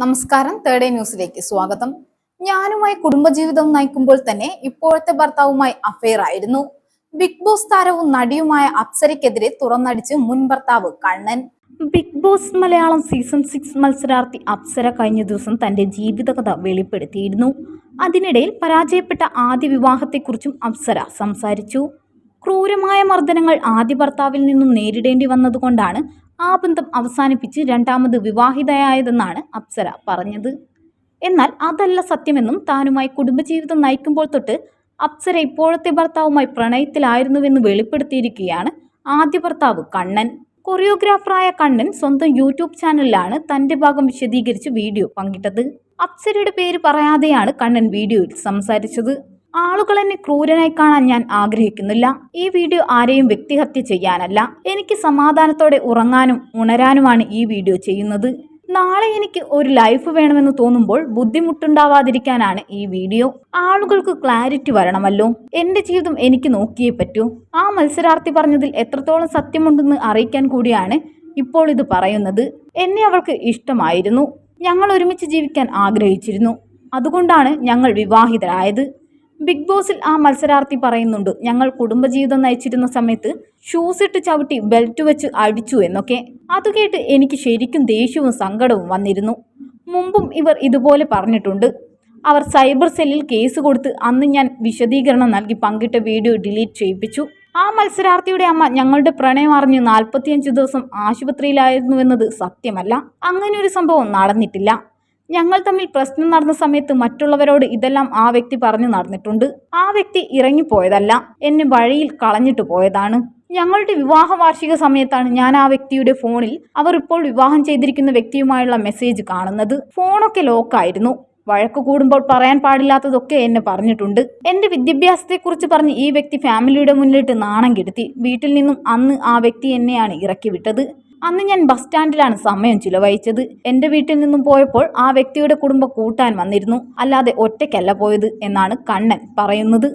നമസ്കാരം. തേർഡ് ന്യൂസിലേക്ക് സ്വാഗതം. ഞാനുമായി കുടുംബജീവിതം നയിക്കുമ്പോൾ തന്നെ ഇപ്പോഴത്തെ ഭർത്താവുമായി അഫെയർ ആയിരുന്നു. ബിഗ് ബോസ് താരവും നടിയുമായ അപ്സരയ്ക്കെതിരെ തുറന്നടിച്ച് മുൻ ഭർത്താവ് Kannan. Bigg Boss Malayalam season six മത്സരാർത്ഥി അപ്സര കഴിഞ്ഞ ദിവസം തന്റെ ജീവിതകഥ വെളിപ്പെടുത്തിയിരുന്നു. അതിനിടയിൽ പരാജയപ്പെട്ട ആദ്യ വിവാഹത്തെക്കുറിച്ചും അപ്സര സംസാരിച്ചു. ക്രൂരമായ മർദ്ദനങ്ങൾ ആദ്യ ഭർത്താവിൽ നിന്നും നേരിടേണ്ടി വന്നതുകൊണ്ടാണ് ആ ബന്ധം അവസാനിപ്പിച്ച് രണ്ടാമത് വിവാഹിതയായതെന്നാണ് അപ്സര പറഞ്ഞത്. എന്നാൽ അതല്ല സത്യമെന്നും താനുമായി കുടുംബജീവിതം നയിക്കുമ്പോൾ തൊട്ട് അപ്സര ഇപ്പോഴത്തെ ഭർത്താവുമായി പ്രണയത്തിലായിരുന്നുവെന്ന് വെളിപ്പെടുത്തിയിരിക്കുകയാണ് ആദ്യ ഭർത്താവ് കണ്ണൻ. കൊറിയോഗ്രാഫറായ കണ്ണൻ സ്വന്തം യൂട്യൂബ് ചാനലിലാണ് തന്റെ ഭാഗം വിശദീകരിച്ച് വീഡിയോ പങ്കിട്ടത്. അപ്സരയുടെ പേര് പറയാതെയാണ് കണ്ണൻ വീഡിയോയിൽ സംസാരിച്ചത്. ആളുകൾ എന്നെ ക്രൂരനായി കാണാൻ ഞാൻ ആഗ്രഹിക്കുന്നില്ല. ഈ വീഡിയോ ആരെയും വ്യക്തിഹത്യ ചെയ്യാനല്ല. എനിക്ക് സമാധാനത്തോടെ ഉറങ്ങാനും ഉണരാനുമാണ് ഈ വീഡിയോ ചെയ്യുന്നത്. നാളെ എനിക്ക് ഒരു ലൈഫ് വേണമെന്ന് തോന്നുമ്പോൾ ബുദ്ധിമുട്ടുണ്ടാവാതിരിക്കാനാണ് ഈ വീഡിയോ. ആളുകൾക്ക് ക്ലാരിറ്റി വരണമല്ലോ. എന്റെ ജീവിതം എനിക്ക് നോക്കിയേ പറ്റൂ. ആ മത്സരാർത്ഥി പറഞ്ഞതിൽ എത്രത്തോളം സത്യമുണ്ടെന്ന് അറിയിക്കാൻ കൂടിയാണ് ഇപ്പോൾ ഇത് പറയുന്നത്. എന്നെ അവൾക്ക് ഇഷ്ടമായിരുന്നു. ഞങ്ങൾ ഒരുമിച്ച് ജീവിക്കാൻ ആഗ്രഹിച്ചിരുന്നു. അതുകൊണ്ടാണ് ഞങ്ങൾ വിവാഹിതരായത്. ബിഗ് ബോസിൽ ആ മത്സരാർത്ഥി പറയുന്നുണ്ട് ഞങ്ങൾ കുടുംബജീവിതം നയിച്ചിരുന്ന സമയത്ത് ഷൂസ് ഇട്ട് ചവിട്ടി ബെൽറ്റ് വെച്ച് അടിച്ചു എന്നൊക്കെ. അത് കേട്ട് എനിക്ക് ശരിക്കും ദേഷ്യവും സങ്കടവും വന്നിരുന്നു. മുമ്പും ഇവർ ഇതുപോലെ പറഞ്ഞിട്ടുണ്ട്. അവർ സൈബർ സെല്ലിൽ കേസ് കൊടുത്ത് അന്ന് ഞാൻ വിശദീകരണം നൽകി പങ്കിട്ട വീഡിയോ ഡിലീറ്റ് ചെയ്യിപ്പിച്ചു. ആ മത്സരാർത്ഥിയുടെ അമ്മ ഞങ്ങളുടെ പ്രണയം അറിഞ്ഞ് നാൽപ്പത്തിയഞ്ച് ദിവസം ആശുപത്രിയിലായിരുന്നുവെന്നത് സത്യമല്ല. അങ്ങനെ ഒരു സംഭവം നടന്നിട്ടില്ല. ഞങ്ങൾ തമ്മിൽ പ്രശ്നം നടന്ന സമയത്ത് മറ്റുള്ളവരോട് ഇതെല്ലാം ആ വ്യക്തി പറഞ്ഞു നടന്നിട്ടുണ്ട്. ആ വ്യക്തി ഇറങ്ങിപ്പോയതല്ല എന്നെ വഴിയിൽ കളഞ്ഞിട്ട് പോയതാണ്. ഞങ്ങളുടെ വിവാഹ വാർഷിക സമയത്താണ് ഞാൻ ആ വ്യക്തിയുടെ ഫോണിൽ അവർ ഇപ്പോൾ വിവാഹം ചെയ്തിരിക്കുന്ന വ്യക്തിയുമായുള്ള മെസ്സേജ് കാണുന്നത്. ഫോണൊക്കെ ലോക്കായിരുന്നു. വഴക്ക് കൂടുമ്പോൾ പറയാൻ പാടില്ലാത്തതൊക്കെ എന്നെ പറഞ്ഞിട്ടുണ്ട്. എന്റെ വിദ്യാഭ്യാസത്തെക്കുറിച്ച് പറഞ്ഞ് ഈ വ്യക്തി ഫാമിലിയുടെ മുന്നിലിട്ട് നാണം കെടുത്തി. വീട്ടിൽ നിന്നും അന്ന് ആ വ്യക്തി എന്നെയാണ് ഇറക്കി വിട്ടത് അന്ന് ഞാൻ ബസ് സ്റ്റാൻഡിലാണ് സമയം ചിലവഴിച്ചത്. എന്റെ വീട്ടിൽ നിന്നും പോയപ്പോൾ ആ വ്യക്തിയുടെ കുടുംബം കൂട്ടാൻ വന്നിരുന്നു. അല്ലാതെ ഒറ്റയ്ക്കല്ല പോയത് എന്നാണ് കണ്ണൻ പറയുന്നത്.